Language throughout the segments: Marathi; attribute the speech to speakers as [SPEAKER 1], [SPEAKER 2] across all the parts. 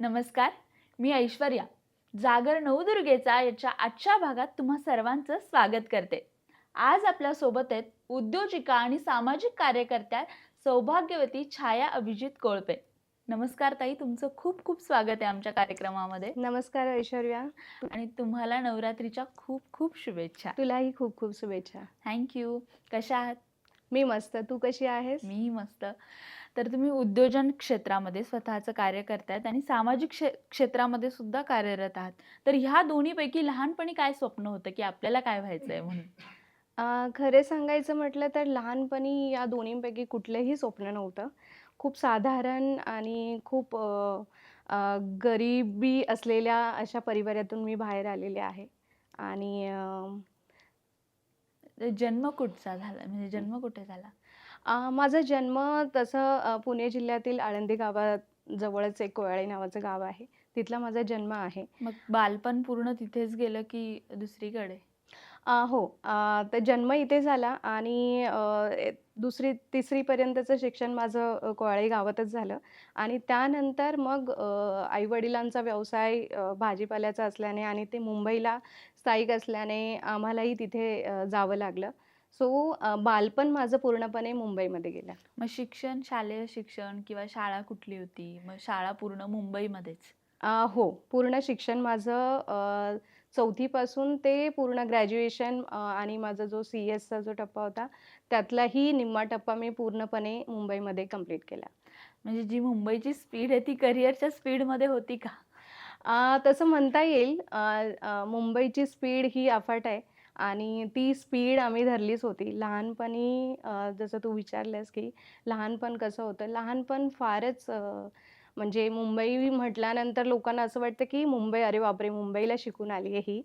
[SPEAKER 1] नमस्कार मी ऐश्वर्या. जागर नवदुर्गेचा याच्या आजच्या भागात तुम्हा सर्वांचं स्वागत करते. आज आपल्यासोबत आहेत उद्योजिका आणि सामाजिक कार्यकर्त्या सौभाग्यवती छाया अभिजित कोळपे. नमस्कार ताई तुमचं खूप खूप स्वागत आहे आमच्या कार्यक्रमामध्ये.
[SPEAKER 2] नमस्कार ऐश्वर्या.
[SPEAKER 1] आणि तुम्हाला नवरात्रीच्या खूप खूप शुभेच्छा.
[SPEAKER 2] तुलाही खूप खूप शुभेच्छा.
[SPEAKER 1] थँक्यू कशा आहात?
[SPEAKER 2] मी मस्त. तू कशी आहेस?
[SPEAKER 1] मीही मस्त. तर तुम्ही उद्योजन क्षेत्रामध्ये स्वतःचं कार्य करतायत आणि सामाजिक क्षे क्षेत्रामध्ये सुद्धा कार्यरत आहात. तर ह्या दोन्हीपैकी लहानपणी काय स्वप्न होतं? की आपल्याला काय व्हायचं आहे म्हणून
[SPEAKER 2] खरे सांगायचं म्हटलं तर लहानपणी या दोन्हींपैकी कुठलंही स्वप्न नव्हतं. खूप साधारण आणि खूप गरिबी असलेल्या अशा परिवारातून मी बाहेर आलेले आहे. आणि
[SPEAKER 1] जन्म कुठचा झाला? म्हणजे जन्म कुठे झाला?
[SPEAKER 2] अं, माझा जन्म तसं अं, पुणे जिल्ह्यातील आळंदी गावात जवळच एक कोयाळे नावाचं गाव आहे. तिथला माझा जन्म आहे.
[SPEAKER 1] मग बालपण पूर्ण तिथेच गेलं की दुसरीकडे?
[SPEAKER 2] अ, हो. अ, तर जन्म इथे झाला आणि अ, ए- दुसरी तिसरीपर्यंतचं शिक्षण माझं अ, गावातच झालं. आणि त्यानंतर मग आई वडिलांचा व्यवसाय अ, भाजीपाल्याचा असल्याने आणि ते मुंबईला स्थायिक असल्याने आम्हालाही तिथे अ, जावं लागलं. सो बालपण माझं पूर्णपणे मुंबईमध्ये गेलं.
[SPEAKER 1] मग शिक्षण शालेय शिक्षण किंवा शाळा कुठली होती? मग शाळा पूर्ण मुंबईमध्येच?
[SPEAKER 2] हो. पूर्ण शिक्षण माझं चौथीपासून ते पूर्ण ग्रॅज्युएशन आणि माझा जो सी एसचा जो टप्पा होता त्यातलाही निम्मा टप्पा मी पूर्णपणे मुंबईमध्ये कंप्लीट केला.
[SPEAKER 1] म्हणजे जी मुंबईची स्पीड आहे ती करिअरच्या स्पीडमध्ये होती का?
[SPEAKER 2] तसं म्हणता येईल. मुंबईची स्पीड ही अफाट आहे. आणि ती स्पीड आम्ही धरलीच होती. लहानपणी जसं तू विचारलंस की लहानपण कसं होतं? लहानपण फारच म्हणजे मुंबई म्हटल्यानंतर लोकांना असं वाटतं की मुंबई अरे बापरे! मुंबईला शिकून आली आहे ही.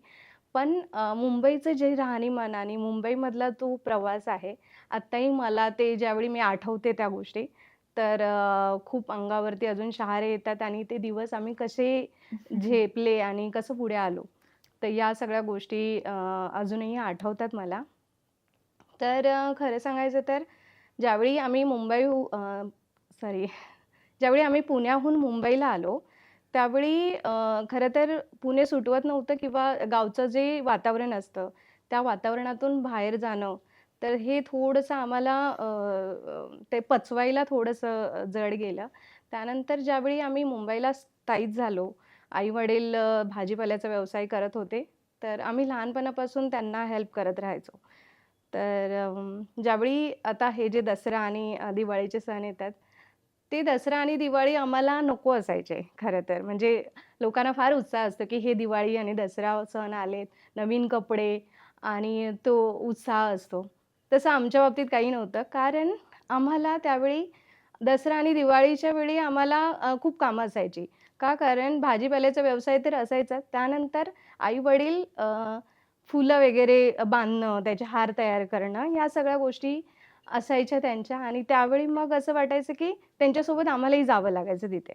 [SPEAKER 2] पण मुंबईचं जे राहणीमान आणि मुंबईमधला तो प्रवास आहे आत्ताही मला ते ज्यावेळी मी आठवते त्या गोष्टी तर खूप अंगावरती अजून शहारे येतात आणि ते दिवस आम्ही कसे झेपले आणि कसं पुढे आलो. तर या सगळ्या गोष्टी अजूनही आठवतात मला. तर खरं सांगायचं तर ज्यावेळी आम्ही मुंबई सॉरी ज्यावेळी आम्ही पुण्याहून मुंबईला आलो त्यावेळी खरं तर पुणे सुटवत नव्हतं किंवा गावचं जे वातावरण असतं त्या वातावरणातून बाहेर जाणं तर हे थोडंसं आम्हाला ते पचवायला थोडंसं जड गेलं. त्यानंतर ज्यावेळी आम्ही मुंबईला स्थायिक झालो आई वडील भाजीपाल्याचा व्यवसाय करत होते. तर आम्ही लहानपणापासून त्यांना हेल्प करत राहायचो. तर ज्यावेळी आता हे जे दसरा आणि दिवाळीचे सण येतात ते दसरा आणि दिवाळी आम्हाला नको असायचे खरं तर. म्हणजे लोकांना फार उत्साह असतो की हे दिवाळी आणि दसरा सण आलेत नवीन कपडे आणि तो उत्साह असतो. तसं आमच्या बाबतीत काही नव्हतं. कारण आम्हाला त्यावेळी दसरा आणि दिवाळीच्या वेळी आम्हाला खूप कामं असायची. का? कारण भाजीपाल्याचा व्यवसाय तर असायचा. त्यानंतर आई वडील फुलं वगैरे बांधणं त्याचे हार तयार करणं या सगळ्या गोष्टी असायच्या त्यांच्या. आणि त्यावेळी मग असं वाटायचं की त्यांच्यासोबत आम्हालाही जावं लागायचं तिथे.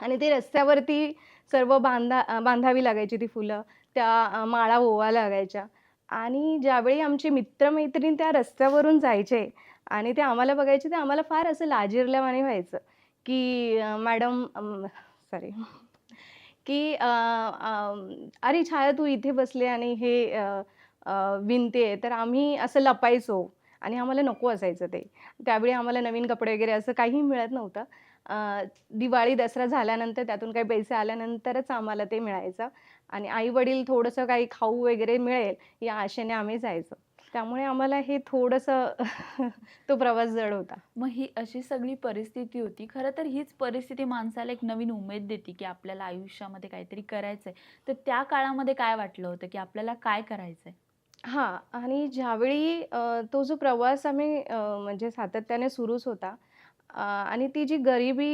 [SPEAKER 2] आणि ते रस्त्यावरती सर्व बांधा बांधावी लागायची ती फुलं. त्या माळा ओवा लागायच्या. आणि ज्यावेळी आमचे मित्रमैत्रिणी त्या रस्त्यावरून जायचे आणि ते आम्हाला बघायचे ते आम्हाला फार असं लाजिरल्यावाने व्हायचं की मॅडम सॉरी की अरे छाया तू इथे बसले आणि हे अ, आहे विणते तर आम्ही असं लपायचो आणि आम्हाला नको असायचं ते. त्यावेळी आम्हाला नवीन कपडे वगैरे असं काहीही मिळत नव्हतं. दिवाळी दसरा झाल्यानंतर त्यातून काही पैसे आल्यानंतरच आम्हाला ते मिळायचं आणि आई वडील थोडंसं काही खाऊ वगैरे मिळेल या आशेने आम्ही जायचो. त्यामुळे आम्हाला हे थोडंसं तो प्रवास जड होता
[SPEAKER 1] मग ही अशी सगळी परिस्थिती होती. खरं तर हीच परिस्थिती माणसाला एक नवीन उमेद देते की आपल्याला आयुष्यामध्ये काहीतरी करायचंय. तर त्या काळामध्ये काय वाटलं होतं की आपल्याला काय करायचंय?
[SPEAKER 2] हां आणि ज्यावेळी तो जो प्रवास आम्ही म्हणजे सातत्याने सुरूच होता आणि ती जी गरिबी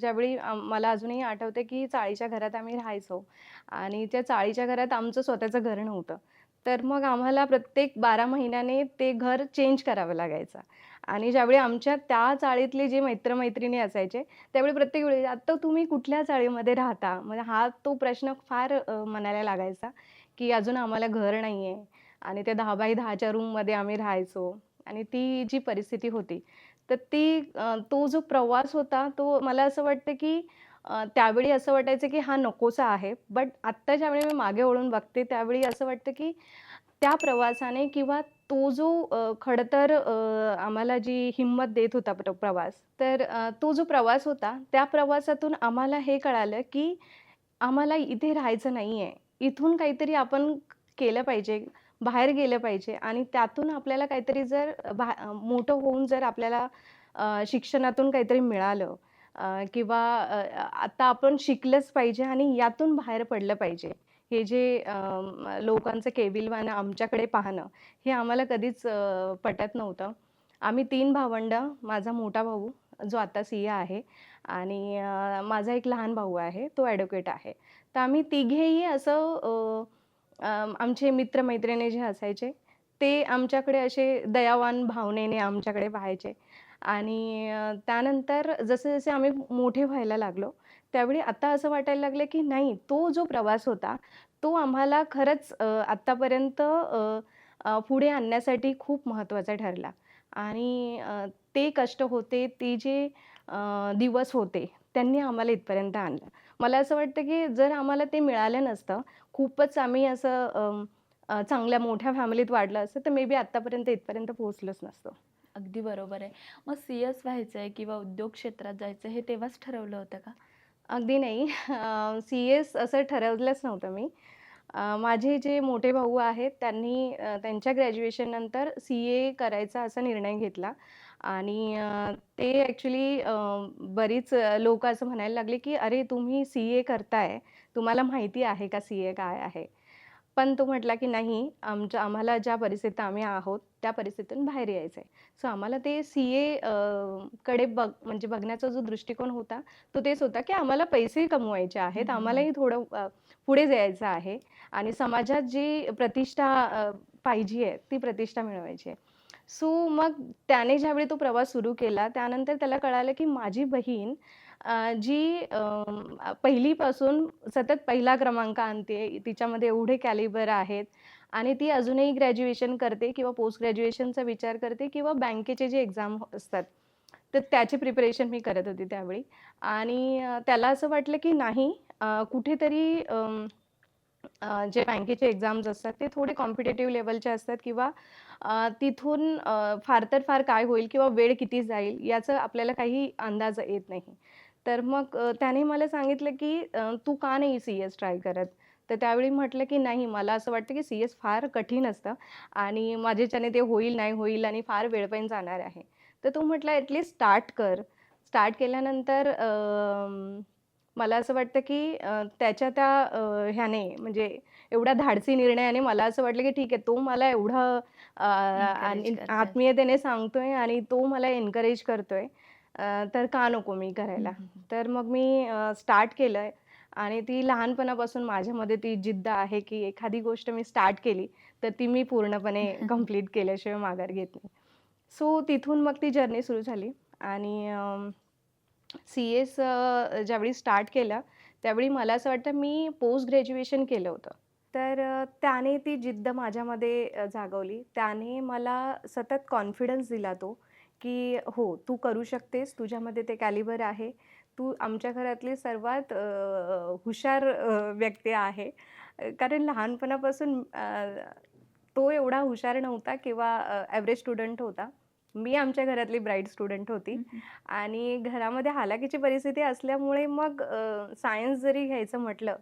[SPEAKER 2] ज्यावेळी मला अजूनही आठवते की चाळीच्या घरात आम्ही राहायचो. आणि त्या चाळीच्या घरात आमचं स्वतःचं घर नव्हतं. तर मग आम्हाला प्रत्येक बारा महिन्याने ते घर चेंज करावं लागायचं. आणि ज्यावेळी आमच्या त्या चाळीतले जे मित्रमैत्रिणी असायचे त्यावेळी प्रत्येक वेळी आत्ता तुम्ही कुठल्या चाळीमध्ये राहता? म्हणजे हा तो प्रश्न फार मनाला लागायचा की अजून आम्हाला घर नाही आहे आणि त्या दहा बाय दहाच्या रूममध्ये आम्ही राहायचो. आणि ती जी परिस्थिती होती तर ती तो जो प्रवास होता तो मला असं वाटतं की त्यावेळी असं वाटायचं की हा नकोसा आहे. बट आत्ता ज्यावेळी मी मागे वळून बघते त्यावेळी असं वाटतं की त्या प्रवासाने किंवा तो जो खडतर तर आम्हाला जी हिंमत देत होता प्र प्रवास तर तो जो प्रवास होता त्या प्रवासातून आम्हाला हे कळालं की आम्हाला इथे राहायचं नाही आहे इथून काहीतरी आपण केलं पाहिजे बाहेर गेलं पाहिजे आणि त्यातून आपल्याला काहीतरी जर भा मोठं होऊन जर आपल्याला शिक्षणातून काहीतरी मिळालं किंवा आता आपण शिकलंच पाहिजे आणि यातून बाहेर पडलं पाहिजे. हे जे लोकांचं केबिलवानं आमच्याकडे पाहणं हे आम्हाला कधीच पटत नव्हतं. आम्ही तीन भावंडं माझा मोठा भाऊ जो आता सी ए आहे आणि माझा एक लहान भाऊ आहे तो ॲडव्होकेट आहे. तर आम्ही तिघेही असं आमचे मित्रमैत्रिणी जे असायचे ते आमच्याकडे असे दयावान भावनेने आमच्याकडे पाहायचे आणि त्यानंतर जसे जसे आम्ही मोठे व्हायला लागलो त्यावेळी आता असं वाटायला लागलं की नाही तो जो प्रवास होता तो आम्हाला खरंच आत्तापर्यंत पुढे आणण्यासाठी खूप महत्त्वाचा ठरला. आणि ते कष्ट होते ते जे दिवस होते त्यांनी आम्हाला इथपर्यंत आणलं. मला असं वाटतं की जर आम्हाला ते मिळालं नसतं खूपच आम्ही असं चांगल्या मोठ्या फॅमिलीत वाढलं असतं तर मे बी आत्तापर्यंत इथपर्यंत पोहोचलोच नसतो.
[SPEAKER 1] अगदी बरोबर आहे. मग सी एस व्हायचं आहे किंवा उद्योग क्षेत्रात जायचं हे तेव्हाच ठरवलं होतं का?
[SPEAKER 2] अगदी नाही. सी एस असं ठरवलंच नव्हतं मी. अ, माझे जे मोठे भाऊ आहेत त्यांनी अ, त्यांच्या ग्रॅज्युएशननंतर सी ए करायचा असा निर्णय घेतला. आणि अ, ते ॲक्च्युली बरीच लोक असं म्हणायला लागले की अरे तुम्ही सी ए करताय. तुम्हाला माहिती आहे का सी ए काय आहे? पण तो म्हटला की नाही आमच्या आम्हाला ज्या परिस्थितीत आम्ही आहोत त्या परिस्थितीतून बाहेर यायचं आहे सो आम्हाला ते सी ए कडे बघ म्हणजे बघण्याचा जो दृष्टिकोन होता तो तेच होता की आम्हाला पैसे कमवायचे आहेत. आम्हालाही थोडं पुढे जायचं आहे आणि समाजात जी प्रतिष्ठा पाहिजे आहे ती प्रतिष्ठा मिळवायची आहे सो मग त्याने ज्यावेळी तो प्रवास सुरू केला त्यानंतर त्याला कळालं की माझी बहीण जी पहिलीपासून सतत पहिला क्रमांक आणते तिच्यामध्ये एवढे कॅलिबर आहेत आणि ती अजूनही ग्रॅज्युएशन करते किंवा पोस्ट ग्रॅज्युएशनचा विचार करते किंवा बँकेचे जे एक्झाम असतात तर त्याची प्रिपरेशन मी करत होती त्यावेळी. आणि त्याला असं वाटलं की नाही कुठेतरी जे बँकेचे एक्झाम्स असतात ते थोडे कॉम्पिटेटिव्ह लेवलचे असतात किंवा तिथून फार तर फार काय होईल किंवा वेळ किती जाईल याचं आपल्याला काही अंदाज येत नाही. तर मग त्याने मला सांगितलं की तू का नाही सी एस ट्राय करत? तर त्यावेळी म्हटलं की नाही मला असं वाटतं की सी एस फार कठीण असतं आणि माझ्याच्याने ते होईल नाही होईल आणि फार वेळ पण जाणार आहे. तर तो म्हटला ॲटलिस्ट स्टार्ट कर. स्टार्ट केल्यानंतर मला असं वाटतं की त्याच्या त्या ह्याने म्हणजे एवढ्या धाडसी निर्णयाने मला असं वाटलं की ठीक आहे तो मला एवढं. आत्मीयतेने सांगतोय आणि तो मला एनकरेज करतोय. तर का नको मी करायला? तर मग मी स्टार्ट केलं आणि ती लहानपणापासून माझ्यामध्ये ती जिद्द आहे की एखादी गोष्ट मी स्टार्ट केली तर ती मी पूर्णपणे कंप्लीट केल्याशिवाय माघार घेत नाही. सो तिथून मग ती जर्नी सुरू झाली आणि सी एस ज्यावेळी स्टार्ट केलं त्यावेळी मला असं वाटतं मी पोस्ट ग्रॅज्युएशन केलं होतं. तर त्याने ती जिद्द माझ्यामध्ये जागवली. त्याने मला सतत कॉन्फिडन्स दिला तो की हो तू करू शकतेस तुझ्यामध्ये ते कॅलिबर आहे. तू आमच्या घरातली सर्वात हुशार व्यक्ती आहे. कारण लहानपणापासून तो एवढा हुशार नव्हता किंवा ॲव्हरेज स्टुडंट होता. मी आमच्या घरातली ब्राईट स्टुडंट होती. आणि घरामध्ये हालाकीची परिस्थिती असल्यामुळे मग सायन्स जरी घ्यायचं म्हटलं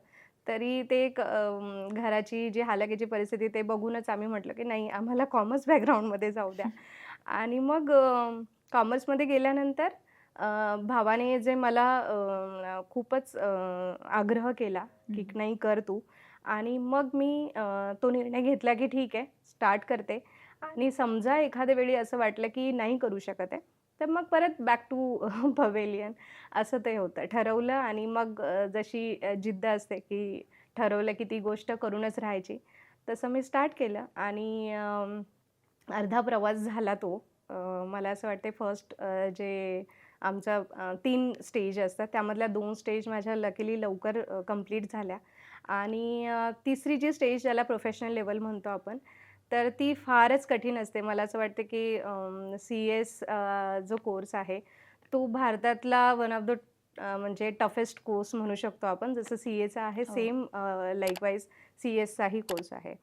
[SPEAKER 2] तरी ते एक घराची जी हालाकीची परिस्थिती ते बघूनच आम्ही म्हटलं की नाही आम्हाला कॉमर्स बॅकग्राऊंडमध्ये जाऊ द्या. आणि मग कॉमर्समध्ये गेल्यानंतर भावाने जे मला खूपच आग्रह केला की. नाही कर तू. आणि मग मी तो निर्णय घेतला की ठीक आहे स्टार्ट करते. आणि समजा एखाद्या वेळी असं वाटलं की नाही करू शकत आहे तर मग परत बॅक टू पवेलियन असं ते होतं. ठरवलं आणि मग जशी जिद्द असते की ठरवलं की ती गोष्ट करूनच राहायची तसं मी स्टार्ट केलं. आणि अर्धा प्रवास झाला तो. मला असं वाटते फर्स्ट जे आमचा तीन स्टेज असतात त्यामधल्या दोन स्टेज माझ्या लकीली लवकर कंप्लीट झाल्या. आणि तिसरी जी स्टेज ज्याला प्रोफेशनल लेवल म्हणतो आपण तर ती फारच कठीण असते. मला असं वाटतं की सी एस जो कोर्स आहे तो भारतातला वन ऑफ द म्हणजे टफेस्ट कोर्स म्हणू शकतो आपण. जसं सी एचा आहे. सेम लाईकवाईज सी एसचाही कोर्स आहे.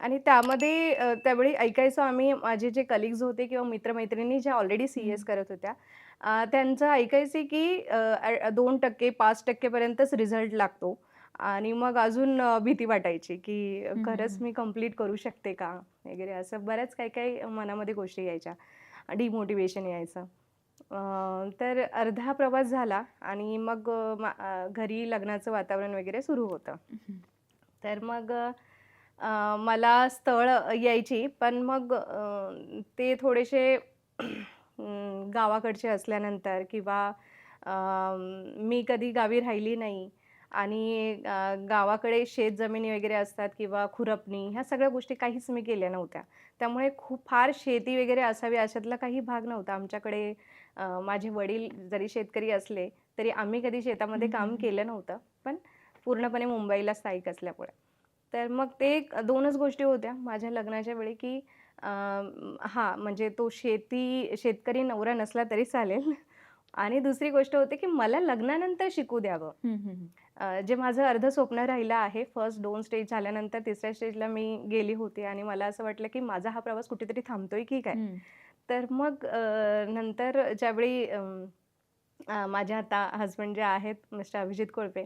[SPEAKER 2] आणि त्यामध्ये त्यावेळी ऐकायचो आम्ही माझे जे कलिग्ज होते किंवा मित्रमैत्रिणी ज्या ऑलरेडी सी एस. करत होत्या त्यांचं ऐकायचे की दोन टक्के पाच टक्केपर्यंतच रिझल्ट लागतो आणि मग अजून भीती वाटायची की खरंच. मी कंप्लीट करू शकते का वगैरे असं बऱ्याच काही काही मनामध्ये गोष्टी यायच्या डिमोटिवेशन यायचं तर अर्धा प्रवास झाला आणि मग घरी लग्नाचं वातावरण वगैरे सुरू होतं. तर मग मला स्थळ यायची. पण मग ते थोडेसे गावाकडचे असल्यानंतर किंवा मी कधी गावी राहिली नाही आणि गावाकडे शेतजमिनी वगैरे असतात किंवा खुरपणी ह्या सगळ्या गोष्टी काहीच मी केल्या नव्हत्या. त्यामुळे खूप फार शेती वगैरे असावी अशातला काही भाग नव्हता. आमच्याकडे माझे वडील जरी शेतकरी असले तरी आम्ही कधी शेतामध्ये काम. केलं नव्हतं. पण पूर्णपणे मुंबईला स्थायिक असल्यामुळे. तर मग ते एक दोनच गोष्टी होत्या माझ्या लग्नाच्या वेळी की हा म्हणजे तो शेती शेतकरी नवरा नसला तरी चालेल. आणि दुसरी गोष्ट होती की मला लग्नानंतर शिकू द्यावं. जे माझं अर्ध स्वप्न राहिलं आहे फर्स्ट दोन स्टेज झाल्यानंतर तिसऱ्या स्टेजला मी गेली होती आणि मला असं वाटलं की माझा हा प्रवास कुठेतरी थांबतोय की काय. तर मग नंतर ज्यावेळी अम, अ, माझे आता हस्बंड जे आहेत मिस्टर अभिजित कोळपे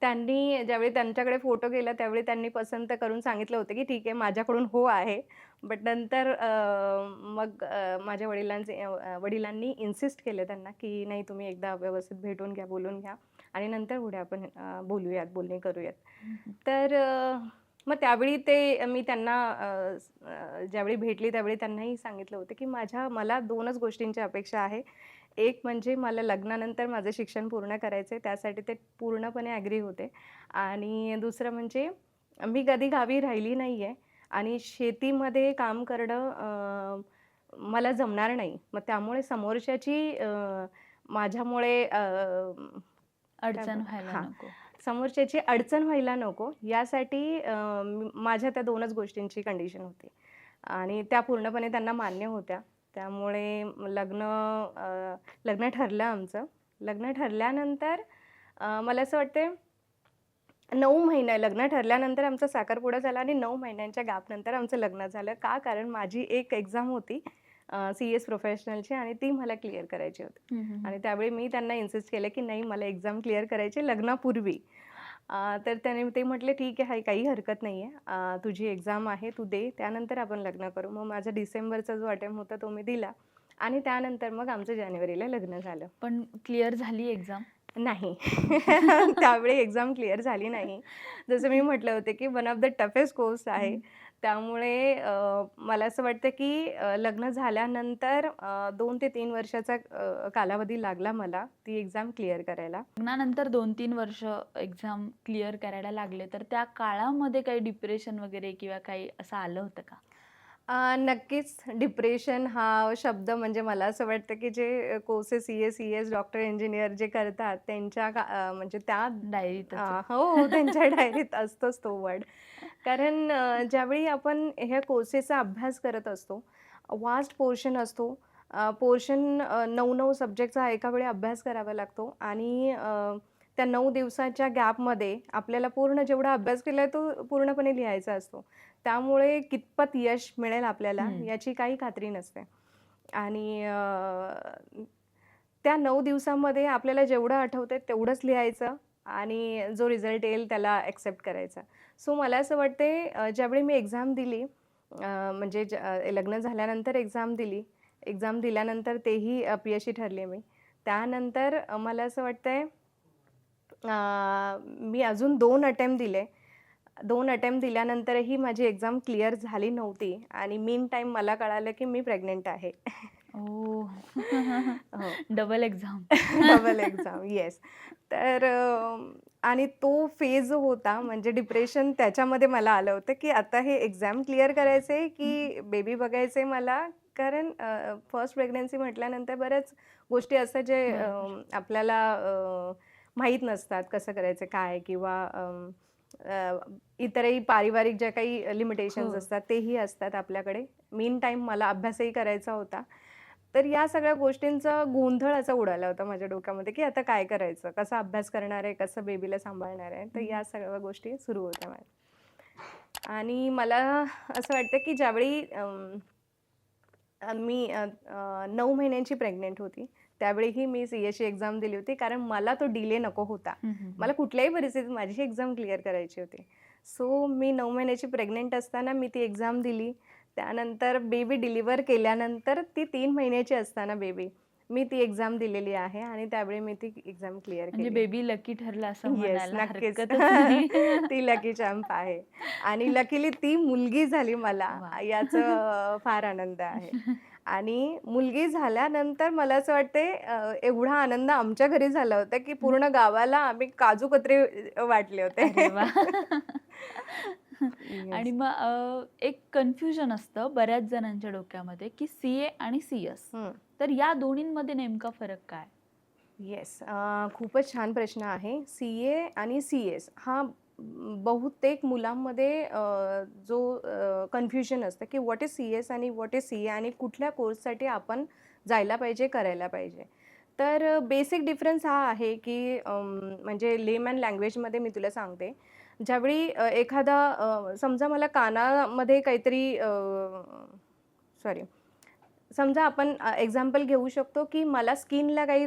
[SPEAKER 2] त्यांनी ज्यावेळी त्यांच्याकडे फोटो गेला त्यावेळी त्यांनी पसंत करून सांगितलं होतं की ठीक आहे माझ्याकडून हो आहे. बट नंतर मग माझ्या वडिलांचे वडिलांनी इन्सिस्ट केलं त्यांना की नाही तुम्ही एकदा व्यवस्थित भेटून घ्या बोलून घ्या आणि नंतर पुढे आपण बोलूयात बोलणी करूयात. तर मग त्यावेळी ते मी त्यांना ज्यावेळी भेटली त्यावेळी त्यांनाही सांगितलं होतं की माझ्या मला दोनच गोष्टींची अपेक्षा आहे. एक म्हणजे मला लग्नानंतर माझं शिक्षण पूर्ण करायचं आहे त्यासाठी ते पूर्णपणे ॲग्री होते. आणि दुसरं म्हणजे मी कधी गावी राहिली नाही आहे आणि शेतीमध्ये काम करणं मला जमणार नाही. मग त्यामुळे समोरच्याची माझ्यामुळे
[SPEAKER 1] अडचण व्हायला. नको.
[SPEAKER 2] समोरच्याची अडचण व्हायला नको. यासाठी माझ्या त्या दोनच गोष्टींची कंडिशन होती. आणि त्या पूर्णपणे त्यांना मान्य होत्या. त्यामुळे लग्न लग्न ठरलं आमचं. लग्न ठरल्यानंतर मला असं वाटते नऊ महिने लग्न ठरल्यानंतर आमचा साखरपुडा झाला आणि नऊ महिन्यांच्या गॅपनंतर आमचं लग्न झालं. का? कारण माझी एक एक्झाम होती सी एस प्रोफेशनलची आणि ती मला क्लिअर करायची होती. आणि त्यावेळी मी त्यांना इन्सिस्ट केलं की नाही मला एक्झाम क्लिअर करायची लग्नापूर्वी. तर त्याने ते म्हटले ठीक आहे हाय काही हरकत नाही आहे. तुझी एक्झाम आहे तू दे. त्यानंतर आपण लग्न करू. मग माझा डिसेंबरचा जो अटेम्प्ट होता तो मी दिला. आणि त्यानंतर मग आमचं जानेवारीला लग्न झालं.
[SPEAKER 1] पण क्लिअर झाली एक्झाम?
[SPEAKER 2] नाही. त्यावेळी एक्झाम क्लिअर झाली नाही. जसं मी म्हटलं होते की one of the toughest course आहे. त्यामुळे मला असं वाटतं की लग्न झाल्यानंतर दोन ते तीन वर्षाचा कालावधी लागला मला ती एक्झाम क्लिअर करायला.
[SPEAKER 1] लग्नानंतर दोन तीन वर्ष एक्झाम क्लिअर करायला लागले तर त्या काळामध्ये काही डिप्रेशन वगैरे किंवा काही असं आलं होतं का?
[SPEAKER 2] नक्कीच. डिप्रेशन हा शब्द म्हणजे मला असं वाटतं की जे courses C S C S doctor engineer जे करतात त्यांच्या म्हणजे त्या
[SPEAKER 1] डायरीत
[SPEAKER 2] हो त्यांच्या डायरीत असतोच तो वर्ड कारण ज्यावेळी आपण ह्या कोर्सेसचा अभ्यास करत असतो वास्ट पोर्शन असतो पोर्शन नऊ नऊ सब्जेक्टचा एका वेळी अभ्यास करावा लागतो आणि त्या नऊ दिवसाच्या गॅपमध्ये आपल्याला पूर्ण जेवढा अभ्यास केला आहे तो पूर्णपणे लिहायचा असतो. त्यामुळे कितपत यश मिळेल आपल्याला. याची काही खात्री नसते. आणि त्या नऊ दिवसामध्ये आपल्याला जेवढं आठवतंय तेवढंच लिहायचं. आणि जो रिझल्ट येईल त्याला ॲक्सेप्ट करायचा. सो मला असं वाटते ज्यावेळी मी एक्झाम दिली म्हणजे ज- लग्न झाल्यानंतर एक्झाम दिली एक्झाम दिल्यानंतर तेही अपयशी ठरले मी. त्यानंतर मला असं वाटतं आहे मी अजून दोन अटेम्प्ट दिले. दोन अटेम्प्ट दिल्यानंतरही माझी एक्झाम क्लिअर झाली नव्हती आणि मीन टाईम मला कळालं की मी प्रेग्नेंट आहे.
[SPEAKER 1] ओ. Double exam
[SPEAKER 2] double exam yes तर आणि तो फेज जो होता म्हणजे डिप्रेशन त्याच्यामध्ये मला आलं होतं की आता हे एक्झाम क्लिअर करायचे की बेबी बघायचे मला. कारण फर्स्ट प्रेग्नन्सी म्हटल्यानंतर बऱ्याच गोष्टी असतात जे आपल्याला माहीत नसतात कसं करायचं काय किंवा इतरही पारिवारिक ज्या काही लिमिटेशन्स
[SPEAKER 1] हो.
[SPEAKER 2] असतात तेही असतात आपल्याकडे. मीन टाईम मला अभ्यासही करायचा होता. तर या सगळ्या गोष्टींचा गोंधळ असा उडाला होता माझ्या डोक्यामध्ये की आता काय करायचं? कसा अभ्यास करणार आहे? कसं बेबीला सांभाळणार आहे? तर या सगळ्या गोष्टी सुरू होत्या माझ्या. आणि मला असं वाटतं की ज्यावेळी मी नऊ महिन्यांची प्रेग्नेंट होती त्यावेळीही मी सी एची एक्झाम दिली होती कारण मला तो डिले नको होता. मला कुठल्याही परिस्थितीत माझी एक्झाम क्लिअर करायची होती. सो मी नऊ महिन्याची प्रेग्नेंट असताना मी ती एक्झाम दिली. त्यानंतर बेबी डिलिव्हर केल्यानंतर ती तीन महिन्याची असताना बेबी मी ती एक्झाम दिलेली आहे आणि त्यावेळी मी ती एक्झाम क्लिअर
[SPEAKER 1] म्हणजे
[SPEAKER 2] केली
[SPEAKER 1] बेबी लकी ठरला असं
[SPEAKER 2] नक्कीच. ती लकी चॅम्प आहे आणि लकीली ती मुलगी झाली मला. याचं फार आनंद आहे आणि मुलगी झाल्यानंतर मला असं वाटते एवढा आनंद आमच्या घरी झाला होता की पूर्ण गावाला आम्ही काजू कत्रे वाटले होते.
[SPEAKER 1] आणि मग एक कन्फ्युजन असतं बऱ्याच जणांच्या डोक्यामध्ये की सी ए आणि सी एस. तर या दोन्हींमध्ये नेमका फरक काय?
[SPEAKER 2] येस खूपच छान प्रश्न आहे. सी ए आणि सी एस हा बहुतेक मुलांमध्ये जो कन्फ्युजन असतं की व्हॉट इज सी एस आणि व्हॉट इज सी ए आणि कुठल्या कोर्ससाठी आपण जायला पाहिजे करायला पाहिजे. तर बेसिक डिफरन्स हा आहे की म्हणजे लेमॅन लँग्वेजमध्ये मी तुला सांगते. ज्यावेळी एखादा समजा मला कानामध्ये काहीतरी सॉरी समजा आपण एक्झाम्पल घेऊ शकतो की मला स्किनला काही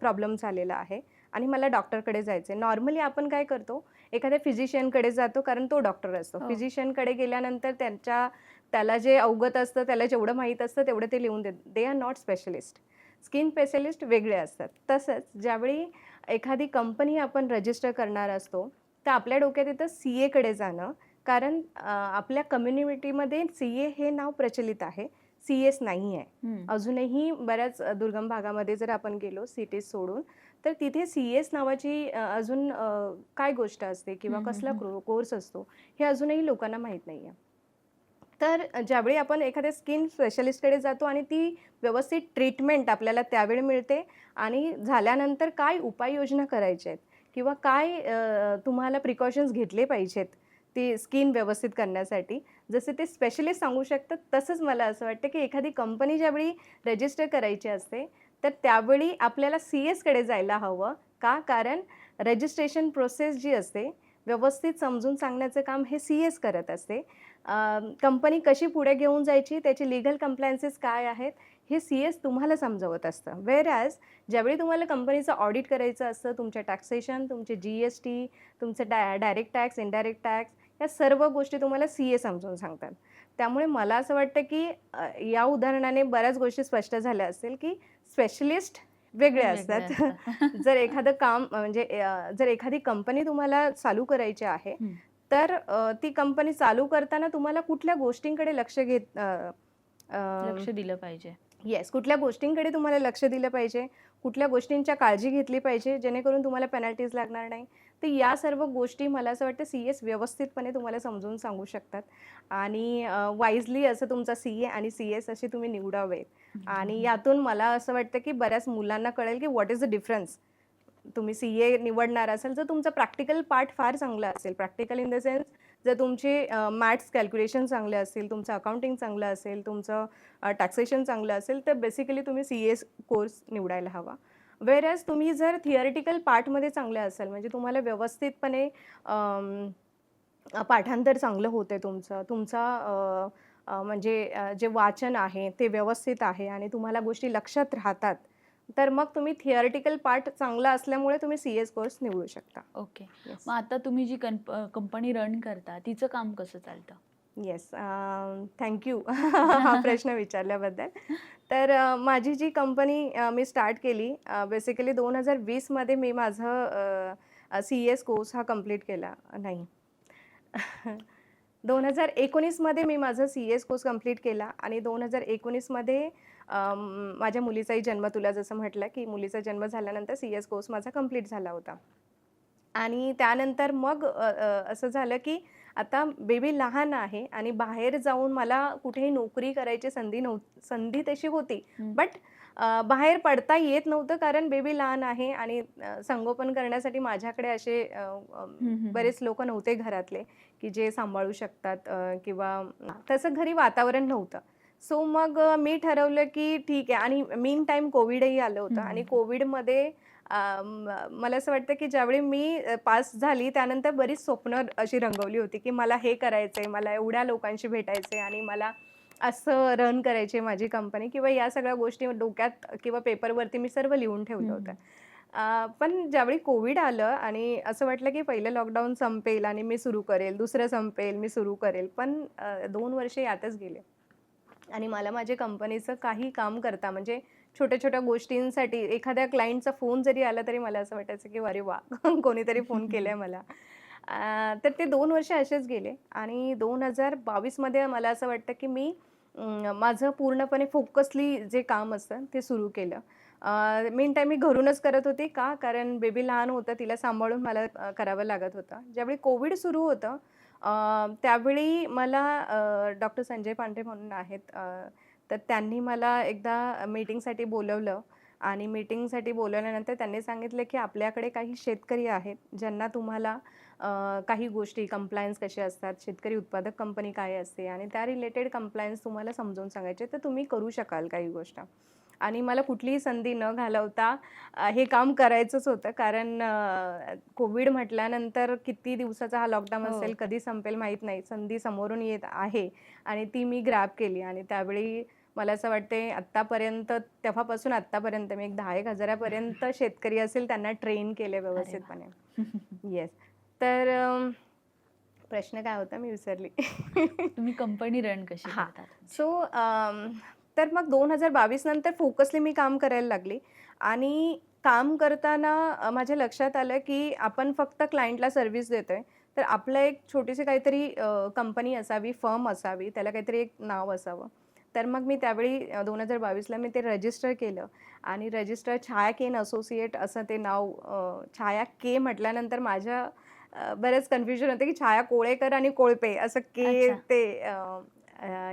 [SPEAKER 2] प्रॉब्लेम झालेला आहे आणि मला डॉक्टरकडे जायचं आहे नॉर्मली आपण काय करतो एखाद्या फिजिशियनकडे जातो कारण तो डॉक्टर असतो.
[SPEAKER 1] हो.
[SPEAKER 2] फिजिशियनकडे गेल्यानंतर त्यांच्या त्याला जे अवगत असतं त्याला जेवढं माहीत असतं तेवढं ते लिहून देत. They are not specialist skin specialist वेगळे असतात. तसंच ज्यावेळी एखादी कंपनी आपण रजिस्टर करणार असतो तर आपल्या डोक्यात येतं सी एकडे जाणं. कारण आपल्या कम्युनिटीमध्ये सी ए हे नाव प्रचलित आहे. सी एस नाही आहे. अजूनही बऱ्याच दुर्गम भागामध्ये जर आपण गेलो सिटीज सोडून तर तिथे सी एस नावाची अजून काय गोष्ट असते किंवा कसला कोर्स असतो हे अजूनही लोकांना माहीत नाही आहे तर ज्यावेळी आपण एखाद्या स्किन स्पेशलिस्टकडे जातो आणि ती व्यवस्थित ट्रीटमेंट आपल्याला त्यावेळी मिळते आणि झाल्यानंतर काय उपाययोजना करायच्या आहेत किंवा काय तुम्हाला प्रिकॉशन्स घेतले पाहिजेत ती स्किन व्यवस्थित करण्यासाठी? जसे ते स्पेशलिस्ट सांगू शकतात तसंच मला असं वाटतं की एखादी कंपनी ज्यावेळी रजिस्टर करायची असते तर त्यावेळी आपल्याला सी एसकडे जायला हवं. का? कारण रजिस्ट्रेशन प्रोसेस जी असते व्यवस्थित समजून सांगण्याचं काम हे सी एस करत असते. कंपनी कशी पुढे घेऊन जायची त्याचे लिगल कम्प्लायन्सेस काय आहेत हे सी एस तुम्हाला समजवत असतं वेर ॲज ज्यावेळी तुम्हाला कंपनीचं ऑडिट करायचं असतं तुमच्या टॅक्सेशन तुमचे जी एस टी तुमचं डा डायरेक्ट टॅक्स इनडायरेक्ट टॅक्स या सर्व गोष्टी तुम्हाला सी ए समजून सांगतात त्यामुळे मला असं वाटतं की या उदाहरणाने बऱ्याच गोष्टी स्पष्ट झाल्या असतील की स्पेशलिस्ट वेगळे असतात. जर एखादं काम म्हणजे जर एखादी कंपनी तुम्हाला चालू करायची आहे. तर ती कंपनी चालू करताना तुम्हाला कुठल्या गोष्टींकडे लक्ष घेत
[SPEAKER 1] लक्ष दिलं पाहिजे
[SPEAKER 2] येस कुठल्या गोष्टींकडे तुम्हाला लक्ष दिलं पाहिजे? कुठल्या गोष्टींच्या काळजी घेतली पाहिजे? जेणेकरून तुम्हाला पेनल्टीज लागणार नाही? तर या सर्व गोष्टी मला असं वाटतं सी एस व्यवस्थितपणे तुम्हाला समजून सांगू शकतात. आणि वाईजली असं तुमचा सी ए आणि सी एस असे तुम्ही निवडावेत. आणि यातून मला असं वाटतं की बऱ्याच मुलांना कळेल की व्हॉट इज द डिफरन्स तुम्ही सी ए निवडणार असाल जर तुमचं प्रॅक्टिकल पार्ट फार चांगला असेल. प्रॅक्टिकल इन द सेन्स जर तुमचे मॅथ्स कॅल्क्युलेशन चांगले असेल तुमचं अकाउंटिंग चांगलं असेल तुमचं टॅक्सेशन चांगलं असेल तर बेसिकली तुम्ही सी एस कोर्स निवडायला हवा. वेरॅज तुम्ही जर थिअरिटिकल पार्टमध्ये चांगले असाल म्हणजे तुम्हाला व्यवस्थितपणे पाठांतर चांगलं होतं तुमचं तुमचा म्हणजे जे वाचन आहे ते व्यवस्थित आहे आणि तुम्हाला गोष्टी लक्षात राहतात तर मग तुम्ही थिअरिटिकल पार्ट चांगला असल्यामुळे तुम्ही सी एस कोर्स निवडू शकता.
[SPEAKER 1] Okay
[SPEAKER 2] Yes.
[SPEAKER 1] मग आता तुम्ही जी कंपनी रन करता तिचं काम कसं चालतं?
[SPEAKER 2] येस थँक्यू हा प्रश्न विचारल्याबद्दल. तर माझी जी कंपनी मी स्टार्ट केली बेसिकली दोन हजार वीसमध्ये मी माझं सी एस कोर्स हा कंप्लीट केला. नाही. दोन हजार एकोणीसमध्ये मी माझं सी एस कोर्स कंप्लीट केला आणि दोन हजार एकोणीसमध्ये माझ्या मुलीचाही जन्म तुला जसं म्हटलं की मुलीचा जन्म झाल्यानंतर सी एस कोर्स माझा कंप्लीट झाला होता आणि त्यानंतर मग असं झालं की आता बेबी लहान आहे आणि बाहेर जाऊन मला कुठेही नोकरी करायची संधी नव्ह संधी तशी होती. बट बाहेर पडता येत नव्हतं कारण बेबी लहान आहे आणि संगोपन करण्यासाठी माझ्याकडे असे. बरेच लोक नव्हते घरातले की जे सांभाळू शकतात किंवा तसं घरी वातावरण नव्हतं सो मग मी ठरवलं की ठीक आहे. आणि मीन टाईम कोविडही आलं होतं. आणि. कोविडमध्ये मला असं वाटतं की ज्यावेळी मी पास झाली त्यानंतर बरीच स्वप्न अशी रंगवली होती की मला हे करायचंय मला एवढ्या लोकांशी भेटायचंय आणि मला असं रन करायची माझी कंपनी किंवा या सगळ्या गोष्टी डोक्यात किंवा पेपरवरती मी सर्व लिहून ठेवलं होतं. पण ज्यावेळी कोविड आलं आणि असं वाटलं की पहिलं लॉकडाऊन संपेल आणि मी सुरू करेल दुसरं संपेल मी सुरू करेल. पण दोन वर्ष यातच गेले. आणि मला माझ्या कंपनीचं काही काम करता म्हणजे छोट्या छोट्या गोष्टींसाठी एखाद्या क्लायंटचा फोन जरी आला तरी मला असं वाटायचं की अरे वा कोणीतरी फोन केलाय मला. तर ते दोन वर्ष असेच गेले आणि दोन हजार बावीसमध्ये मला असं वाटतं की मी माझं पूर्णपणे फोकसली जे काम असतं ते सुरू केलं. मेन टाईम मी घरूनच करत होते का? कारण बेबी लहान होतं तिला सांभाळून मला करावं लागत होतं. ज्यावेळी कोविड सुरू होतं त्यावेळी मला डॉक्टर संजय पांडे म्हणून आहेत. तर त्यांनी मला एकदा मीटिंगसाठी बोलवलं आणि मीटिंगसाठी बोलवल्यानंतर त्यांनी सांगितलं की आपल्याकडे काही शेतकरी आहेत ज्यांना तुम्हाला काही गोष्टी कंप्लायन्स कसे असतात शेतकरी उत्पादक कंपनी काय असते आणि त्या रिलेटेड कंप्लायन्स तुम्हाला समजून सांगायचे तर तुम्ही करू शकाल काही गोष्ट. आणि मला कुठलीही संधी न घालवता हे काम करायचंच होतं. कारण कोविड म्हटल्यानंतर किती दिवसाचा हा लॉकडाऊन
[SPEAKER 1] हो.
[SPEAKER 2] असेल कधी संपेल माहीत नाही. संधी समोरून येत आहे आणि ती मी ग्रॅब केली आणि त्यावेळी मला असं वाटते आत्तापर्यंत तेव्हापासून आत्तापर्यंत मी एक दहा एक हजारापर्यंत शेतकरी असेल त्यांना ट्रेन केले व्यवस्थितपणे. येस तर प्रश्न काय होता? मी विसरली.
[SPEAKER 1] तुम्ही कंपनी रन कशी
[SPEAKER 2] हा. सो तर मग दोन हजार बावीस नंतर फोकसली मी काम करायला लागली. आणि काम करताना माझ्या लक्षात आलं की आपण फक्त क्लायंटला सर्व्हिस देतोय. तर आपलं एक छोटीशी काहीतरी कंपनी असावी फर्म असावी त्याला काहीतरी एक नाव असावं. तर मग मी त्यावेळी दोन हजार बावीसला मी ते रजिस्टर केलं. आणि रजिस्टर छाया केन असोसिएट असं ते नाव छाया के म्हटल्यानंतर माझ्या बरेच कन्फ्युजन होते की छाया कोळेकर आणि कोळपे असं के. ते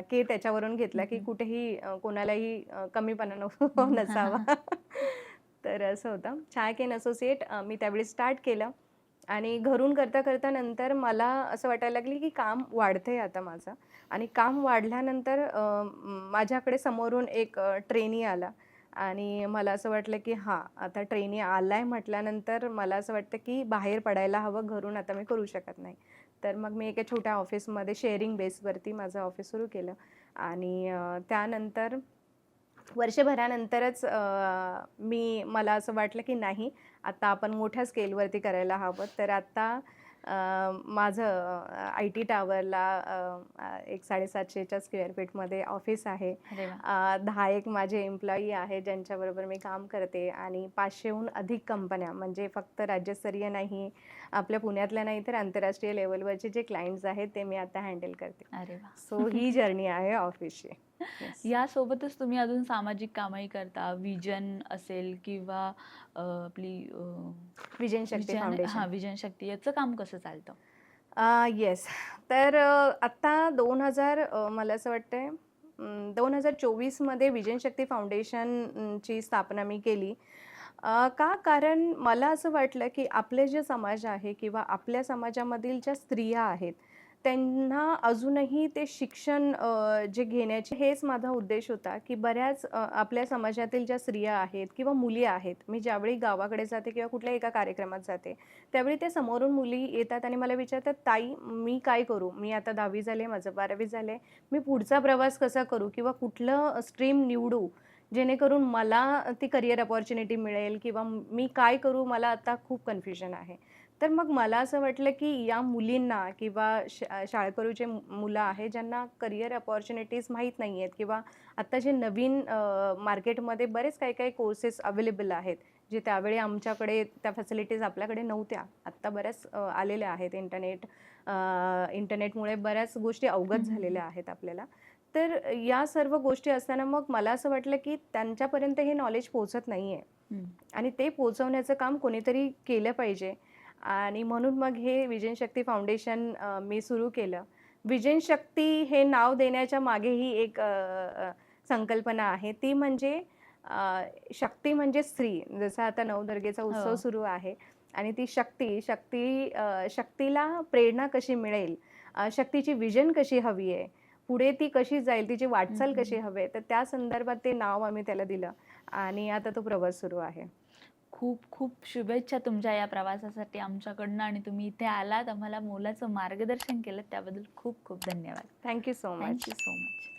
[SPEAKER 2] के त्याच्यावरून घेतला की. कुठेही कोणालाही कमीपणा नको. नसावा. तर असं होतं. छाया केन असोसिएट मी त्यावेळी स्टार्ट केलं. आणि घरून करता करता नंतर मला असं वाटायला लागली की काम वाढतंय आता माझं. आणि काम वाढल्यानंतर माझ्याकडे समोरून एक ट्रेनी आला. आणि मला असं वाटलं की हां आता ट्रेनी आलाय म्हटल्यानंतर मला असं वाटतं की बाहेर पडायला हवं. घरून आता मी करू शकत नाही. तर मग मी एका छोट्या ऑफिसमध्ये शेअरिंग बेसवरती माझं ऑफिस सुरू केलं. आणि त्यानंतर वर्षभरानंतरच मी मला असं वाटलं की नाही आता आपण मोठ्या स्केलवरती करायला हवं. तर आता माझं आय टी टावरला एक साडेसातशेच्या स्क्वेअर फीटमध्ये ऑफिस आहे. दहा एक माझे एम्प्लॉई आहेत ज्यांच्याबरोबर मी काम करते आणि पाचशेहून अधिक कंपन्या म्हणजे फक्त राज्यस्तरीय नाही आपल्या पुण्यातल्या नाही तर आंतरराष्ट्रीय लेवलवरचे जे क्लायंट्स आहेत ते मी आता हँडल करते. सो ही जर्नी आहे ऑफिसची. Yes.
[SPEAKER 1] यासोबतच तुम्ही अजून सामाजिक कामही करता. विजन असेल किंवा आपली
[SPEAKER 2] विजन शक्ती
[SPEAKER 1] हा विजन शक्ती. याचं काम कसं चालतं?
[SPEAKER 2] येस तर आत्ता दोन हजार मला असं वाटतंय दोन हजार चोवीसमध्ये विजन शक्ती फाउंडेशनची स्थापना मी केली. का? कारण मला असं वाटलं की आपले जे समाज आहे किंवा आपल्या समाजामधील ज्या स्त्रिया आहेत त्यांना अजूनही ते शिक्षण जे घेण्याचे हेच माझा उद्देश होता की बऱ्याच आपल्या समाजातील ज्या स्त्रिया आहेत किंवा मुली आहेत मी ज्यावेळी गावाकडे जाते किंवा कुठल्या एका कार्यक्रमात जाते त्यावेळी ते समोरून मुली येतात आणि मला विचारतात ताई मी काय करू? मी आता दहावी झाले माझं बारावी झाले मी पुढचा प्रवास कसा करू? किंवा कुठलं स्ट्रीम निवडू? जेणेकरून मला ती करिअर अपॉर्च्युनिटी मिळेल किंवा मी काय करू? मला आता खूप कन्फ्युजन आहे. तर मग मला असं वाटलं की या मुलींना किंवा श शाळकरूचे मु- मुलं आहे ज्यांना करिअर अपॉर्च्युनिटीज माहीत नाही आहेत किंवा आत्ता जे नवीन मार्केटमध्ये बरेच काही काही कोर्सेस अवेलेबल आहेत जे त्यावेळी आमच्याकडे त्या फॅसिलिटीज आपल्याकडे नव्हत्या आत्ता बऱ्याच आलेल्या आहेत इंटरनेट इंटरनेटमुळे बऱ्याच गोष्टी अवगत. झालेल्या आहेत आपल्याला तर या सर्व गोष्टी असताना मग मला असं वाटलं की त्यांच्यापर्यंत हे नॉलेज पोहोचत नाही आहे. आणि ते पोहोचवण्याचं काम कोणीतरी केलं पाहिजे आणि म्हणून मग हे विजन शक्ती फाउंडेशन मी सुरू केलं. विजन शक्ती हे नाव देण्याच्या मागेही एक संकल्पना आहे. ती म्हणजे शक्ती म्हणजे स्त्री. जसं आता नवदुर्गेचा उत्सव
[SPEAKER 1] हो.
[SPEAKER 2] सुरू आहे आणि ती शक्ती शक्ती शक्तीला प्रेरणा कशी मिळेल? शक्तीची विजन कशी हवी आहे? पुढे ती कशी जाईल? तिची वाटचाल. कशी हवे तर त्या संदर्भात ते नाव आम्ही त्याला दिलं आणि आता तो प्रवास सुरू आहे.
[SPEAKER 1] खूप खूप शुभेच्छा तुमच्या या प्रवासासाठी आमच्याकडनं आणि तुम्ही इथे आलात आम्हाला मोलाचं मार्गदर्शन केलं त्याबद्दल खूप खूप धन्यवाद.
[SPEAKER 2] Thank you so much
[SPEAKER 1] thank you so much